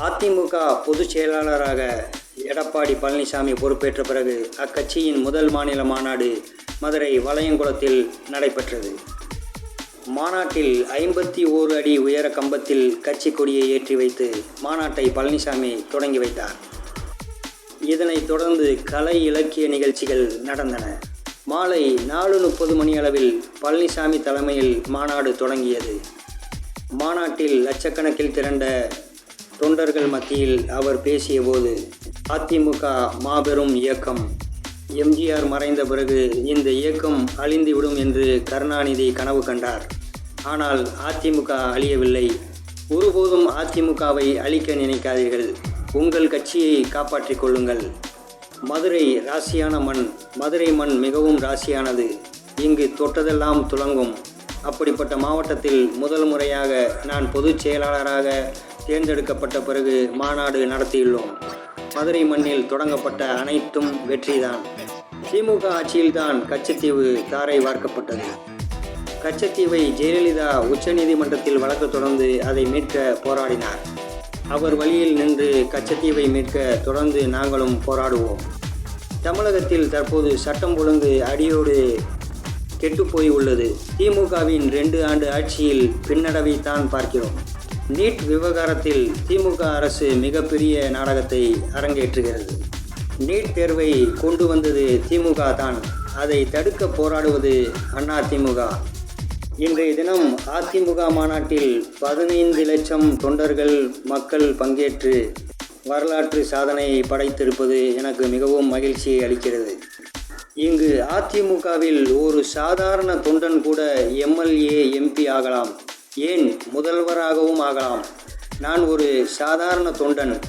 அதிமுக பொதுச் செயலாளராக எடப்பாடி பழனிசாமி பொறுப்பேற்ற பிறகு அக்கட்சியின் முதல் மாநில மாநாடு மதுரை வளையங்குளத்தில் நடைபெற்றது. மாநாட்டில் ஐம்பத்தி ஓரு அடி உயர கம்பத்தில் கட்சி கொடியை ஏற்றி வைத்து மாநாட்டை பழனிசாமி தொடங்கி வைத்தார். இதனைத் தொடர்ந்து கலை இலக்கிய நிகழ்ச்சிகள் நடந்தன. மாலை நாலு முப்பது மணி அளவில் பழனிசாமி தலைமையில் மாநாடு தொடங்கியது. மாநாட்டில் லட்சக்கணக்கில் திரண்ட தொண்டர்கள் மத்தியில் அவர் பேசியபோது அதிமுக மாபெரும் இயக்கம். எம்ஜிஆர் மறைந்த பிறகு இந்த இயக்கம் அழிந்துவிடும் என்று கருணாநிதி கனவு கண்டார். ஆனால் அதிமுக அழியவில்லை. ஒருபோதும் அதிமுகவை அழிக்க நினைக்காதீர்கள். உங்கள் கட்சியை காப்பாற்றிக் கொள்ளுங்கள். மதுரை ராசியான மண் மதுரை மண் மிகவும் ராசியானது. இங்கு தொட்டதெல்லாம் துலங்கும் அப்படிப்பட்ட மாவட்டத்தில் முதல் முறையாக நான் பொதுச் செயலாளராக தேர்ந்தெடுக்கப்பட்ட பிறகு மாநாடு நடத்தியுள்ளோம். மதுரை மண்ணில் தொடங்கப்பட்ட அனைத்தும் வெற்றிதான். திமுக ஆட்சியில்தான் கச்சத்தீவு தாரை வார்க்கப்பட்டது. கச்சத்தீவை ஜெயலலிதா உச்சநீதிமன்றத்தில் வழக்கு தொடர்ந்து அதை மீட்க போராடினார். அவர் வழியில் நின்று கச்சத்தீவை மீட்க தொடர்ந்து நாங்களும் போராடுவோம். தமிழகத்தில் தற்போது சட்டம் ஒழுங்கு அடியோடு கெட்டுப்போய் உள்ளது திமுகவின் ரெண்டு ஆண்டு ஆட்சியில் பின்னடைவைத்தான் பார்க்கிறோம். நீட் விவகாரத்தில் திமுக அரசு மிகப்பெரிய நாடகத்தை அரங்கேற்றுகிறது. நீட் தேர்வை கொண்டு வந்தது திமுக தான். அதை தடுக்க போராடுவது அண்ணா திமுக இன்றைய தினம் அதிமுக மாநாட்டில் பதினைந்து லட்சம் தொண்டர்கள் மக்கள் பங்கேற்று வரலாற்று சாதனையை படைத்திருப்பது எனக்கு மிகவும் மகிழ்ச்சியை அளிக்கிறது. இங்கு அதிமுகவில் ஒரு சாதாரண தொண்டன் கூட எம்எல்ஏ எம்பி ஆகலாம். ஏன் முதல்வராகவும் ஆகலாம்? நான் ஒரு சாதாரண தொண்டன்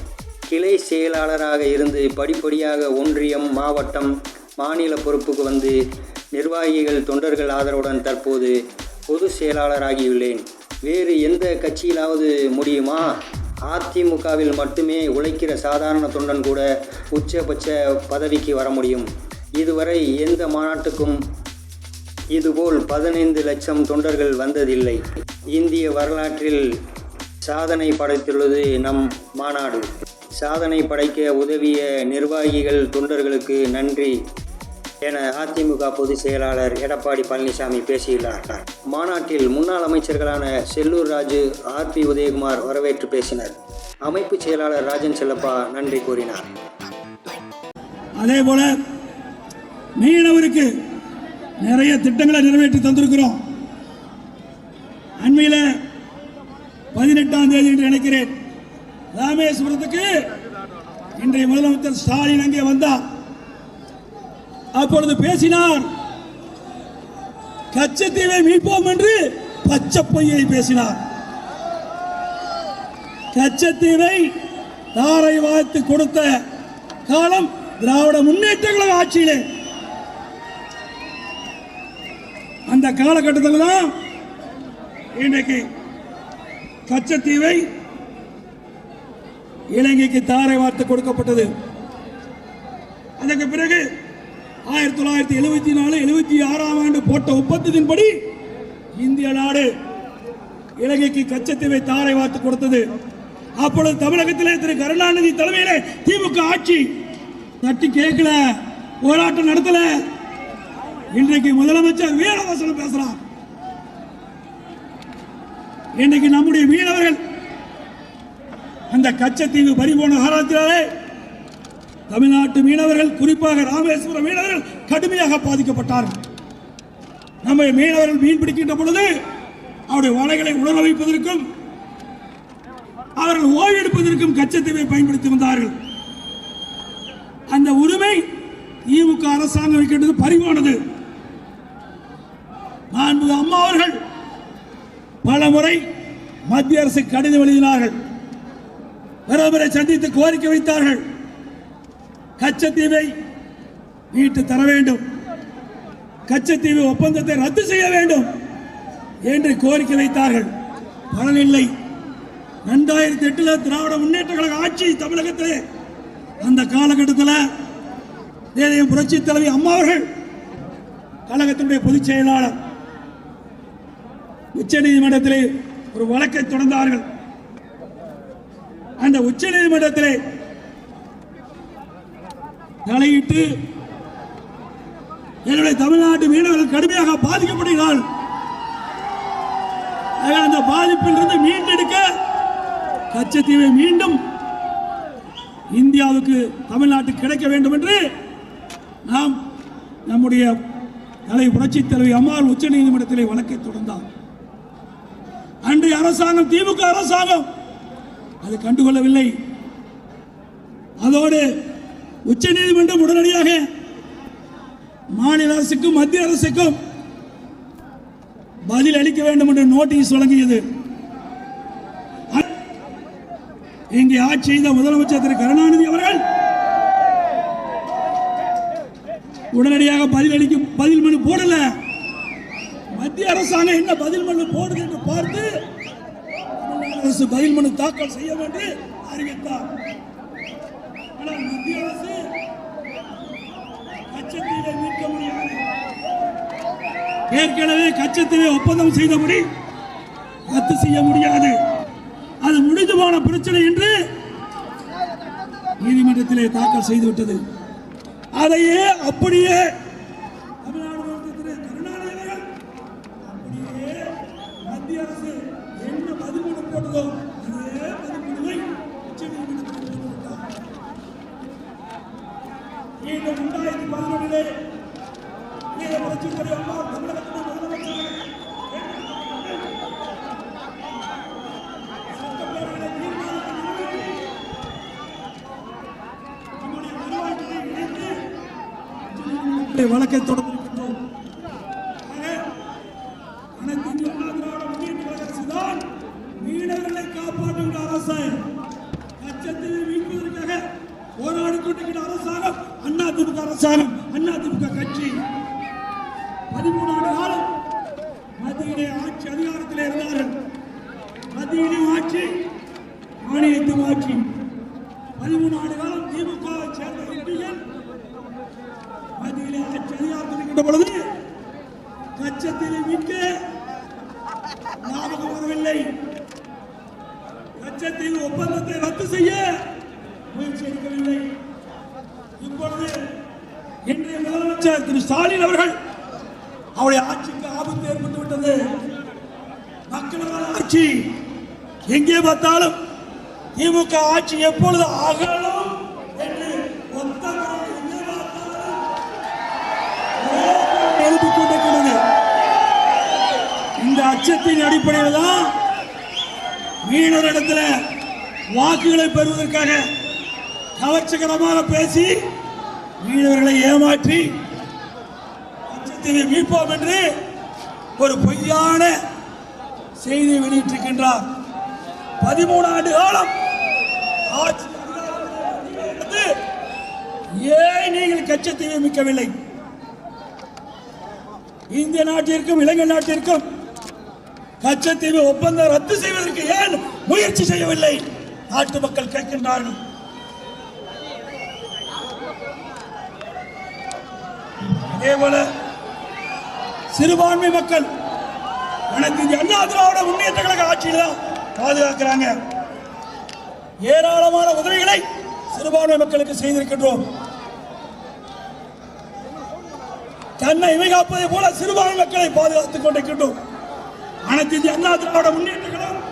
கிளை செயலாளராக இருந்து படிப்படியாக ஒன்றியம் மாவட்டம் மாநில பொறுப்புக்கு வந்து நிர்வாகிகள் தொண்டர்கள் ஆதரவுடன் தற்போது பொது செயலாளராகியுள்ளேன். வேறு எந்த கட்சியிலாவது முடியுமா? அதிமுகவில் மட்டுமே உழைக்கிற சாதாரண தொண்டன் கூட உச்சபட்ச பதவிக்கு வர முடியும். இதுவரை எந்த மாநாட்டுக்கும் இதுபோல் பதினைந்து லட்சம் தொண்டர்கள் வந்ததில்லை. இந்திய வரலாற்றில் சாதனை படைத்துள்ளது நம் மாநாடு. சாதனை படைக்க உதவிய நிர்வாகிகள் தொண்டர்களுக்கு நன்றி என அதிமுக பொதுச் செயலாளர் எடப்பாடி பழனிசாமி பேசியுள்ளார். மாநாட்டில் முன்னாள் அமைச்சர்களான செல்லூர் ராஜு ஆர் பி உதயகுமார் வரவேற்று பேசினர். அமைப்பு செயலாளர் ராஜன் செல்லப்பா நன்றி கூறினார். அதே போல மீனவருக்கு நிறைய திட்டங்களை நிறைவேற்றி தந்திருக்கிறோம். அண்மையில் பதினெட்டாம் தேதி என்று நினைக்கிறேன். ராமேஸ்வரத்துக்கு இன்றைய முதலமைச்சர் ஸ்டாலின் அங்கே வந்தார். அப்பொழுது பேசினார் கச்சத்தீவை மீட்போம் என்று பச்சை பொய்யை பேசினார். கச்சத்தீவை தாரை வாய்த்து கொடுத்த காலம் திராவிட முன்னேற்ற கழக ஆட்சியிலே அந்த காலகட்டத்தில் தான் இன்றைக்கு கச்சத்தீவை இலங்கைக்கு தாரை வார்த்து கொடுக்கப்பட்டது. அதற்கு பிறகு ஆயிரத்தி தொள்ளாயிரத்தி எழுபத்தி நாலு எழுபத்தி ஆறாம் ஆண்டு போட்ட ஒப்பந்தத்தின்படி இந்திய நாடு இலங்கைக்கு கச்சத்தீவை தாரை வார்த்து கொடுத்தது. அப்பொழுது தமிழகத்திலே திரு கருணாநிதி தலைமையிலே திமுக ஆட்சி. தட்டி கேட்கல போராட்டம் நடத்தலை. இன்றைக்கு முதலமைச்சர் வீரவசனம் பேசுறார். இன்றைக்கு நம்முடைய மீனவர்கள் அந்த கச்சத்தீவு பறிபோன காலத்திலே தமிழ்நாட்டு மீனவர்கள் குறிப்பாக ராமேஸ்வரம் மீனவர்கள் கடுமையாக பாதிக்கப்பட்டார்கள். நம்ம மீனவர்கள் மீன் பிடிக்கின்ற பொழுது அவருடைய வலைகளை உணர வைப்பதற்கும் அவர்கள் ஓய்வெடுப்பதற்கும் கச்சத்தீவை பயன்படுத்தி வந்தார்கள். அந்த உரிமை திமுக அரசாங்கம் வைக்கின்றது பறிவானது மாண்பு அம்மா அவர்கள் பல முறை மத்திய அரசு கடிதம் எழுதினார்கள். பிரதமரை சந்தித்து கோரிக்கை வைத்தார்கள். கச்சத்தீவை மீட்டு தர வேண்டும். கச்சத்தீவு ஒப்பந்தத்தை ரத்து செய்ய வேண்டும் என்று கோரிக்கை வைத்தார்கள். பலனில்லை. ரெண்டாயிரத்தி எட்டுல திராவிட முன்னேற்ற கழக ஆட்சி தமிழகத்தில் அந்த காலகட்டத்தில் தேதைய புரட்சி தலைவி அம்மா அவர்கள் கழகத்தினுடைய பொதுச் செயலாளர் உச்சநீதிமன்றத்திலே ஒரு வழக்கை தொடர்ந்தார்கள். அந்த உச்சநீதிமன்றத்திலே தலையிட்டு என்னுடைய தமிழ்நாட்டு மீனவர்கள் கடுமையாக பாதிக்கப்படுகிறார்கள். அந்த பாதிப்பிலிருந்து மீண்டெடுக்க கச்சத்தீவை மீண்டும் இந்தியாவுக்கு தமிழ்நாட்டு கிடைக்க வேண்டும் என்று நாம் நம்முடைய தலை புரட்சித் தலைவி அம்மாள் உச்சநீதிமன்றத்திலே வழக்கை தொடர்ந்தார். அன்றைய அரசாங்கம் திமுக அரசாங்கம் அது கண்டுகொள்ளவில்லை. அதோடு உச்ச நீதிமன்றம் உடனடியாக மாநில அரசுக்கும் மத்திய அரசுக்கும் பதில் அளிக்க வேண்டும் என்று நோட்டீஸ் வழங்கியது. இங்கே ஆட்சி செய்த முதலமைச்சர் திரு கருணாநிதி அவர்கள் உடனடியாக பதில் அளிக்கும் பதில் மனு போடல. மத்திய அரசாங்கம் என்ன பதில் மனு போடுது என்று பார்த்து அரசு பதில் மனு தாக்கல் செய்ய வேண்டும் அறிவித்தார். ஆனால் மத்திய அரசு கச்சத்தீவை மீட்க முடியாது. ஏற்கனவே கச்சத்தீவை ஒப்பந்தம் செய்தபடி ரத்து செய்ய முடியாது. அது முடிந்து போன பிரச்சனை என்று நீதிமன்றத்திலே தாக்கல் செய்துவிட்டது. அதையே அப்படியே தமிழ்நாடு முதலமைச்சர் கருணாநிதி அவர்கள் அப்படியே மத்திய அரசு என்ன பதில் மனு போட்டதோ அதே பதில் மனுவை உச்சநீதிமன்றத்தில் போட்டு விட்டார் மீண்டும் ரெண்டாயிரத்தி பதினொன்றிலே வீர புரட்சித் தலைவர் அம்மா தமிழகத்தின் முதலமைச்சர் சட்டப்பேரவையிலே தீர்மானத்தை நிறைவேற்றி நம்முடைய வருவாய்த்துறை இணைந்து உச்சநீதிமன்றத்திலே வழக்கை தொடர்ந்து ஆக, அனைத்து இந்திய அண்ணா திராவிட முன்னேற்ற கழக அரசுதான் மீனவர்களை காப்பாற்றுகின்ற அரசு கச்சத்தீவை மீட்பதற்காக போராடி கொண்டிருக்கிற அரசாங்கம் அண்ணா திமுக அரசாங்கம் அண்ணா திமுக கட்சி பதிமூணு ஆண்டு காலம் மத்தியிலே ஆட்சி அதிகாரத்தில் இருந்தார்கள் மத்தியிலும் ஆட்சி மாநிலத்தும் ஆட்சி பதிமூணு ஆண்டு காலம் திமுக வை சேர்ந்த எம்பிகள் மத்தியிலே ஆட்சி அதிகாரத்தில் இருக்கின்ற பொழுது கச்சத்தீவை மீட்க ஞாபகம் வரவில்லை கச்சத்தீவு ஒப்பந்தத்தை ரத்து செய்ய முயற்சி எடுக்கவில்லை. இப்பொழுது இன்றைய முதலமைச்சர் திரு ஸ்டாலின் அவர்கள் அவருடைய ஆட்சிக்கு ஆபத்து ஏற்பட்டு விட்டது. மக்களவர் ஆட்சி எங்கே பார்த்தாலும் திமுக ஆட்சி எப்பொழுது அகலும் என்று ஒத்த எழுப்பிக் கொண்டிருக்கிறது. இந்த அச்சத்தின் அடிப்படையில் தான் மீனவரிடத்துல வாக்குகளை பெறுவதற்காக கவர்ச்சிகரமாக பேசி மீனவர்களை ஏமாற்றி அச்சத்தை மீட்போம் என்று ஒரு பொய்யான செய்தியை வெளியிட்டிருக்கின்றார். பதிமூணு ஆண்டு காலம் ஆட்சி ஏன் நீங்கள் கச்சத்தீவை மிக்கவில்லை இந்திய நாட்டிற்கும் இலங்கை நாட்டிற்கும் கச்சத்தீவு ஒப்பந்தம் ரத்து செய்வதற்கு ஏன் முயற்சி செய்யவில்லை? நாட்டு மக்கள் கேட்கின்றார்கள். அதே போல சிறுபான்மை மக்கள் எனக்கு இந்திய அண்ணா திராவிட முன்னேற்ற கழக ஆட்சியில் தான் பாதுகாக்கிறாங்க. ஏராளமான உதவிகளை சிறுபான்மை மக்களுக்கு செய்திருக்கின்றோம். தன்னை இமை காப்பதை போல சிறுபான்மை மக்களை பாதுகாத்துக் கொண்டிருக்கின்றோம். அனைத்து இந்திய அண்ணா திராவிட முன்னேற்ற கழகம்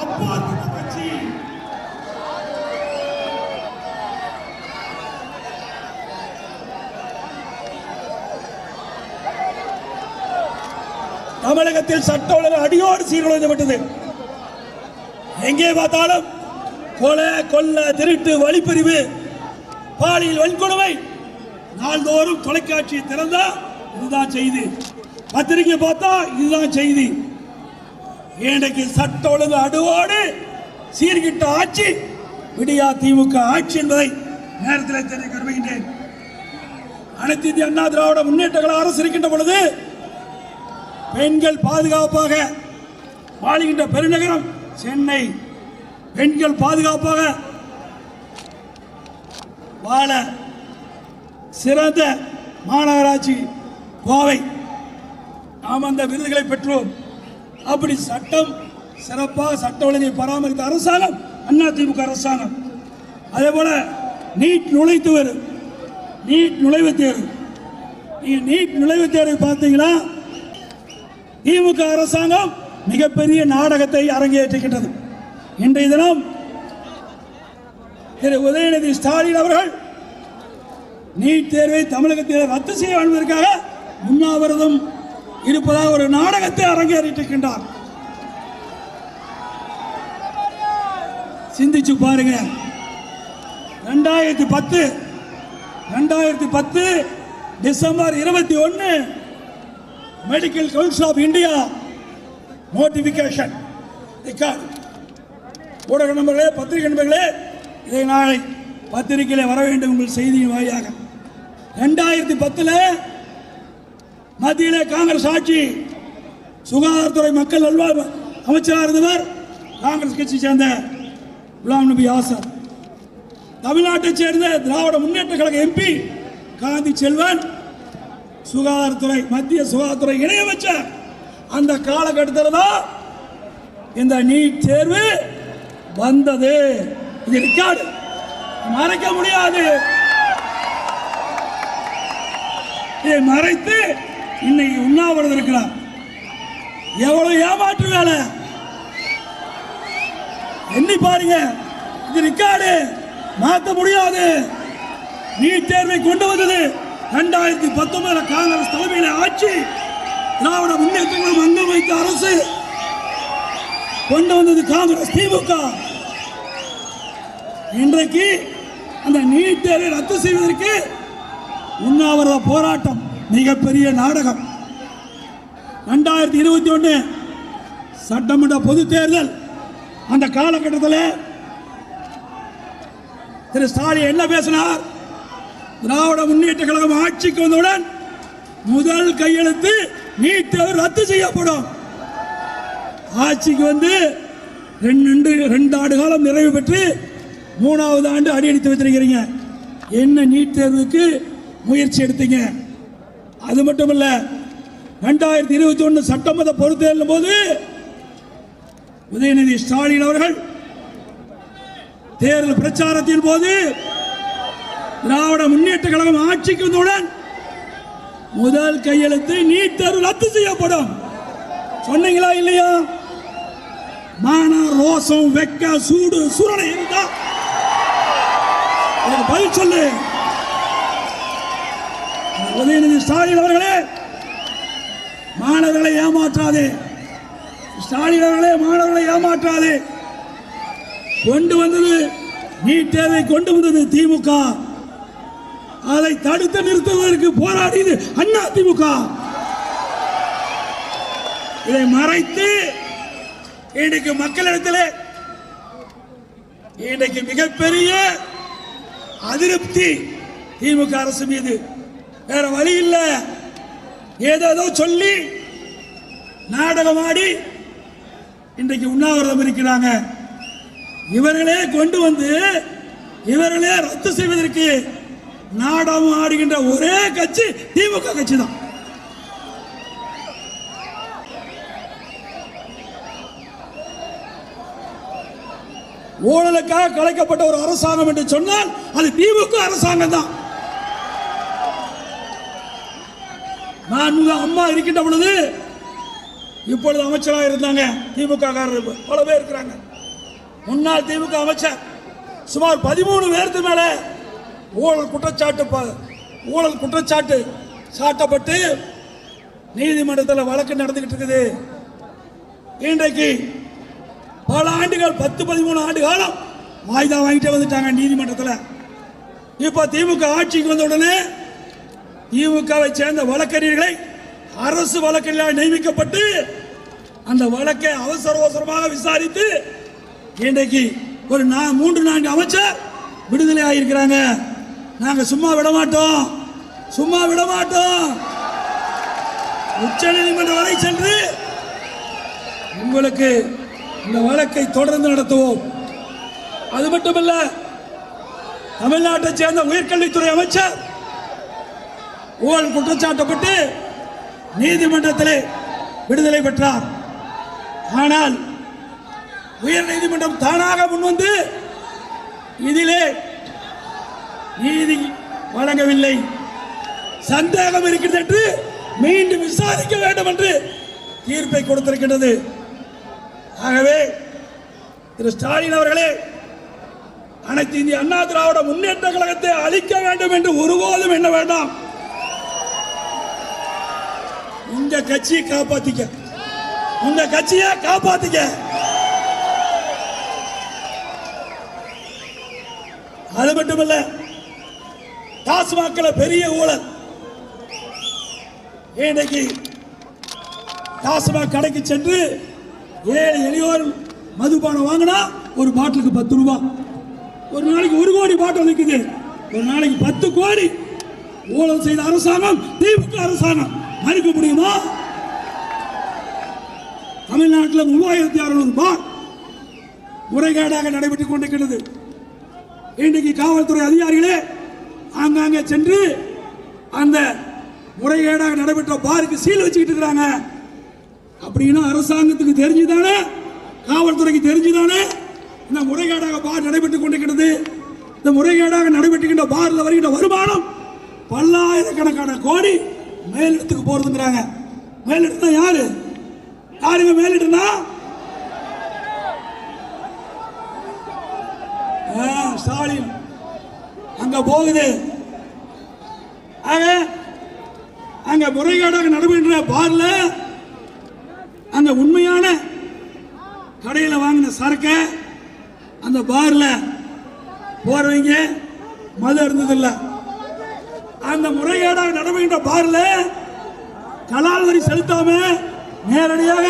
அப்பாற்பட்ட கட்சி தமிழகத்தில் சட்ட ஒழுங்கு அடியோடு சீர்குலைந்துவிட்டது எங்கே பார்த்தாலும் கொலை கொல்ல திருட்டு வழிப்பறிவு பாலியல் வன்கொடுமை நாள்தோறும் தொலைக்காட்சி திறந்தா இதுதான் செய்தி. பத்திரிகை பார்த்தா இதுதான் செய்தி. இன்றைக்கு சட்ட ஒழுங்கு அடுவோடு சீர்கிட்ட ஆட்சி விடியா திமுக ஆட்சி என்பதை நேரத்தில் தெரிவிக்க விரும்புகின்றேன். அனைத்து இந்திய அண்ணா திராவிட முன்னேற்றங்கள் அரசு இருக்கின்ற பொழுது பெண்கள் பாதுகாப்பாக வாழுகின்ற பெருநகரம் சென்னை. பெண்கள் பாதுகாப்பாக வாழ சிறந்த மாநகராட்சி கோவை. நாம் அந்த விருதுகளை பெற்றோம். அப்படி சட்டம் சிறப்பாக சட்ட ஒழுங்கை பராமரித்த அரசாங்கம் அண்ணா திமுக அரசாங்கம். அதே போல நீட் நுழைத்து வரும் நீட் நுழைவுத் தேர்வு. நீங்க நீட் நுழைவுத் தேர்வை பார்த்தீங்கன்னா திமுக அரசாங்கம் மிகப்பெரிய நாடகத்தை அரங்கேற்றுகின்றது. இன்றைய தினம் திரு உதயநிதி ஸ்டாலின் அவர்கள் நீட் தேர்வை தமிழகத்தில் ரத்து செய்ய என்பதற்காக உண்ணாவிரதம் இருப்பதாக ஒரு நாடகத்தை அரங்கேறிட்டிருக்கின்றார் சிந்திச்சு பாருங்க. ரெண்டாயிரத்தி பத்து ரெண்டாயிரத்தி பத்து டிசம்பர் இருபத்தி ஒன்று medical council of India notification record. ஊடக நண்பர்களே பத்திரிகை நண்பர்களே இதை நாளை பத்திரிகையில் வர வேண்டும் உங்கள் செய்தியின் வாயிலாக. ரெண்டாயிரத்தி பத்தில் மத்தியிலே காங்கிரஸ் ஆட்சி சுகாதாரத்துறை மக்கள் நல்வா அமைச்சராக இருந்தவர் காங்கிரஸ் கட்சி சேர்ந்த குலாம் நபி ஆசாத். தமிழ்நாட்டை சேர்ந்த திராவிட முன்னேற்ற கழக எம்பி காந்தி செல்வன் சுகாதாரத்துறை மத்திய சுகாதாரத்துறை இணையமைச்சர் அந்த காலகட்டத்தில் தான் இந்த நீட் தேர்வு வந்தது. இது ரெக்கார்டு. மறைக்க முடியாது. இதை மறைத்து இன்னைக்கு உண்ணாவிரதம் இருக்கிறார். எவ்வளவு ஏமாற்று வேலை. எண்ணி பாருங்க. இது ரிக்கார்டு மாற்ற முடியாது. நீட் தேர்வை கொண்டு வந்தது ரெண்டாயிரத்தி பத்தொன்பதுல காங்கிரஸ் தலைமையில ஆட்சி. திராவிட முன்னேற்றங்களும் அங்கம் வைத்த அரசு. கொண்டு வந்தது காங்கிரஸ் திமுக. இன்றைக்கு அந்த நீட் தேர்வை ரத்து செய்வதற்கு உண்ணாவிரத போராட்டம். மிகப்பெரிய நாடகம். ரெண்டாயிரத்தி இருபத்தி ஒன்று சட்டமன்ற பொது தேர்தல். அந்த காலகட்டத்தில் திரு ஸ்டாலின் என்ன பேசினார்? திராவிட முன்னேற்ற கழகம் ஆட்சிக்கு வந்தவுடன் முதல் கையெழுத்து நீட் தேர்வு ரத்து செய்யப்படும். ஆட்சிக்கு வந்து ரெண்டு ரெண்டு ஆண்டு காலம் நிறைவு பெற்று மூணாவது ஆண்டு அடியெடுத்து வச்சிருக்கிறீங்க என்ன நீட் தேர்வுக்கு முயற்சி எடுத்தீங்க? அது மட்டும் இல்ல ரெண்டாயிரத்தி இருபத்தி ஒன்று சட்டமன்ற பொறுத்தேர்தல் போது உதயநிதி ஸ்டாலின் அவர்கள் தேர்தல் பிரச்சாரத்தின் போது திராவிட முன்னேற்ற கழகம் ஆட்சிக்கு வந்தவுடன் முதல் கையெழுத்து நீட் தேர்வு ரத்து செய்யப்படும். சொன்னீங்களா இல்லையா? மான ரோசம் வெக்க சூடு சூரணை இருந்தா. எனக்கு பதில் சொல்லு. உதயநிதி ஸ்டாலின் அவர்களே மாணவர்களை ஏமாற்றாதே. ஸ்டாலின் அவர்களே மாணவர்களை ஏமாற்றாதே. கொண்டு வந்தது நீட் தேர்வை கொண்டு வந்தது திமுக. அதை தடுத்து நிறுத்துவதற்கு போராடியது அண்ணா திமுக. இதை மறைத்து இன்றைக்கு மக்களிடத்தில் இன்றைக்கு மிகப்பெரிய அதிருப்தி திமுக அரசு மீது. வேற வழி இல்லை. ஏதேதோ சொல்லி நாடகமாடி இன்றைக்கு உண்ணாவிரதம் இருக்கிறாங்க. இவர்களே கொண்டு வந்து இவர்களே ரத்து செய்வதற்கு நாடகம் ஆடுகின்ற ஒரே கட்சி திமுக கட்சி தான். ஊழலுக்காக கலைக்கப்பட்ட ஒரு அரசாங்கம் என்று சொன்னால் அது திமுக அரசாங்கம் தான். நான் அம்மா இருக்கின்ற பொழுது இப்பொழுது அமைச்சராக இருந்தாங்க. திமுக காரர் பல பேர் இருக்கிறாங்க. முன்னாள் திமுக அமைச்சர் சுமார் பதிமூணு பேருக்கு மேல ஊழல் குற்றச்சாட்டு ஊழல் குற்றச்சாட்டு சாட்டப்பட்டு நீதிமன்றத்தில் வழக்கு நடந்துகிட்டு இருக்குது. இன்றைக்கு பல ஆண்டுகள் பத்து பதிமூணு ஆண்டு காலம் வாய்தா வாங்கிட்டே வந்துட்டாங்க நீதிமன்றத்தில். இப்போ திமுக ஆட்சிக்கு வந்த உடனே திமுகவை சேர்ந்த வழக்கறிஞர்களை அரசு வழக்கறிஞர்களாக நியமிக்கப்பட்டு அந்த வழக்கை அவசர அவசரமாக விசாரித்து இன்றைக்கு ஒரு நா- மூன்று நான்கு அமைச்சர் விடுதலை ஆகியிருக்கிறாங்க. நாங்கள் சும்மா விட மாட்டோம் சும்மா விட மாட்டோம் உச்ச நீதிமன்றம் வரை சென்று உங்களுக்கு இந்த வழக்கை தொடர்ந்து நடத்துவோம். அது மட்டுமல்ல தமிழ்நாட்டை சேர்ந்த உயர்கல்வித்துறை அமைச்சர் ஊழல் குற்றச்சாட்டப்பட்டு நீதிமன்றத்தில் விடுதலை பெற்றார். ஆனால் உயர் நீதிமன்றம் தானாக முன்வந்து இதிலே நீதி வழங்கவில்லை. சந்தேகம் இருக்கிறது என்று மீண்டும் விசாரிக்க வேண்டும் என்று தீர்ப்பை கொடுத்திருக்கின்றது. ஆகவே திரு ஸ்டாலின் அவர்களே அனைத்து இந்திய அண்ணா திராவிட முன்னேற்ற கழகத்தை அழிக்க வேண்டும் என்று ஒருபோதும் எண்ண வேண்டாம். உங்க கட்சியை காப்பாத்திக்க. உங்க கட்சியை காப்பாத்திக்க. அது மட்டுமல்ல டாஸ்மாக்ல பெரிய ஊழல். இன்னைக்கு டாஸ்மாக் கடைக்கு சென்று ஏழை எளியோர் மதுபானம் வாங்கினா ஒரு பாட்டிலுக்கு பத்து ரூபாய் ஒரு நாளைக்கு ஒரு கோடி பாட்டில் விற்குது ஒரு நாளைக்கு பத்து கோடி ஊழல் செய்த அரசாங்கம் திமுக அரசாங்கம். மறுக்க முடியுமா? தமிழ்நாட்டில் மூவாயிரத்தி அறுநூறு பார்? முறைகேடாக நடைபெற்றுக் கொண்டிருக்கிறது. இன்றைக்கு காவல்துறை அதிகாரிகளே ஆங்காங்கே சென்று அந்த முறைகேடாக நடைபெற்ற பாருக்கு சீல் வச்சுக்கிட்டு இருக்கிறாங்க. அப்படின்னா அரசாங்கத்துக்கு தெரிஞ்சுதானே? காவல்துறைக்கு தெரிஞ்சுதானே? இந்த முறைகேடாக பார் நடைபெற்றுக் கொண்டிருக்கிறது. இந்த முறைகேடாக நடைபெற்றுகின்ற பாரில் வருகின்ற வருமானம் பல்லாயிரக்கணக்கான கோடி. மேலிடத்துக்கு போறதுங்கிறாங்க. மேலிடத்துனா யாரு? யாருங்க மேலிடனா ஸ்டாலின். அங்க போகுது. ஆக அங்க முறைகேடாக நடைபெற்ற பார்ல அந்த உண்மையான கடையில் வாங்கின சரக்கை அந்த பார்ல போறவங்க மது இருந்ததில்லை அந்த முறைகேடாக நடைபெற்ற பாரில். கலால் வரி செலுத்தாம நேரடியாக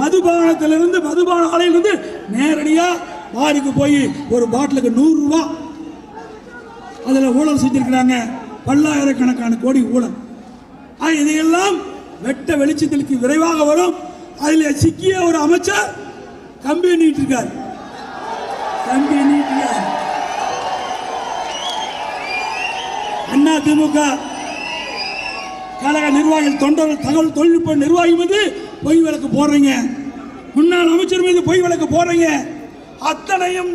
மதுபானத்திலிருந்து மதுபான ஆலையிலிருந்து நேரடியாக பாருக்கு போய் ஒரு பாட்டிலுக்கு நூறு ரூபாய் அதில் ஊழல் செஞ்சிருக்கிறாங்க. பல்லாயிரக்கணக்கான கோடி ஊழல். இதையெல்லாம் வெட்ட வெளிச்சத்திற்கு விரைவாக வரும். அதில் சிக்கிய ஒரு அமைச்சர் கம்பி எண்ணிட்டு இருக்கார் கம்பி அண்ணா திமுக கழக நிர்வாகிகள் தொண்டர்கள் தகவல் தொழில்நுட்ப நிர்வாகி மீது பொய் விளக்கு போடுறீங்க. முன்னாள் அமைச்சர் மீது பொய் விளக்கு போடுறீங்க. அத்தனையும்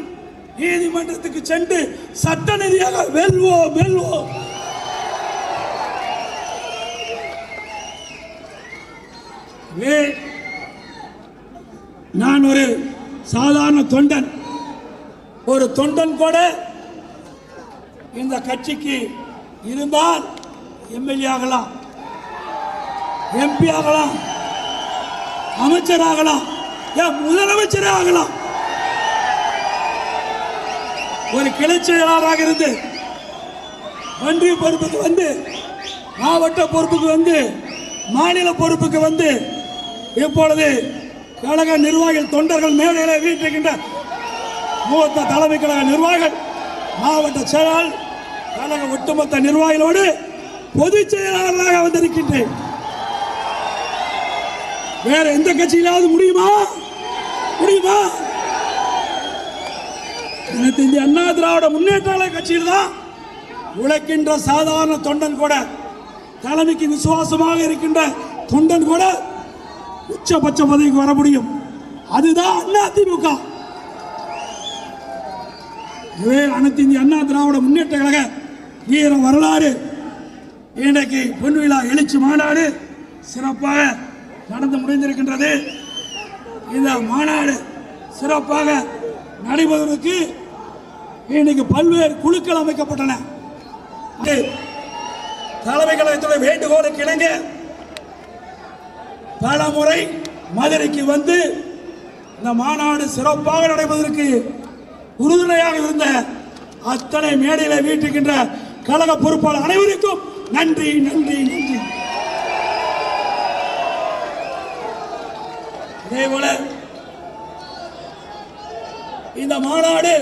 நீதிமன்றத்துக்கு சென்று சட்ட ரீதியாக வெல்வோம் வெல்வோம். வே நான் ஒரு சாதாரண தொண்டன். ஒரு தொண்டன் கூட இந்த கட்சிக்கு இருந்தால் எம்எல்ஏ ஆகலாம். எம்பி ஆகலாம். அமைச்சர் ஆகலாம். ஏன் முதலமைச்சரே ஆகலாம். ஒரு கிளை செயலாளராக இருந்து ஒன்றிய பொறுப்புக்கு வந்து மாவட்ட பொறுப்புக்கு வந்து மாநில பொறுப்புக்கு வந்து இப்பொழுது கழக நிர்வாகிகள் தொண்டர்கள் மேடையில வீட்டிருக்கின்ற மூத்த தலைமை கழக நிர்வாகிகள் மாவட்ட செயலாளர் கழக ஒட்டுமொத்த நிர்வாகிகளோடு பொதுச் செயலாளராக வந்திருக்கின்றேன். வேற எந்த கட்சியிலாவது முடியுமா? முடியுமா? அனைத்து இந்திய அண்ணா திராவிட முன்னேற்ற கட்சியில் தான் உழைக்கின்ற சாதாரண தொண்டன் கூட தலைமைக்கு விசுவாசமாக இருக்கின்ற தொண்டன் கூட உச்சபட்ச பதவிக்கு வர முடியும். அதுதான் அண்ணா திமுக. இதுவே அனைத்து இந்திய அண்ணா திராவிட முன்னேற்ற கழக வீர வரலாறு. இன்றைக்கு பொன்விழா எழுச்சி மாநாடு சிறப்பாக நடந்து முடிந்திருக்கின்றது. இந்த மாநாடு சிறப்பாக நடைபெறுவதற்கு இன்னைக்கு பல்வேறு குழுக்கள் அமைக்கப்பட்டன. தலைமை கழகத்துடைய வேண்டுகோளுக்கு இணங்க பல முறை மதுரைக்கு வந்து இந்த மாநாடு சிறப்பாக நடைபெறுவதற்கு உறுதுணையாக இருந்த அத்தனை மேடையில வீட்டுக்கின்ற கழக பொறுப்பாளர் அனைவருக்கும் நன்றி நன்றி நன்றி. அதே போல இந்த மாநாடு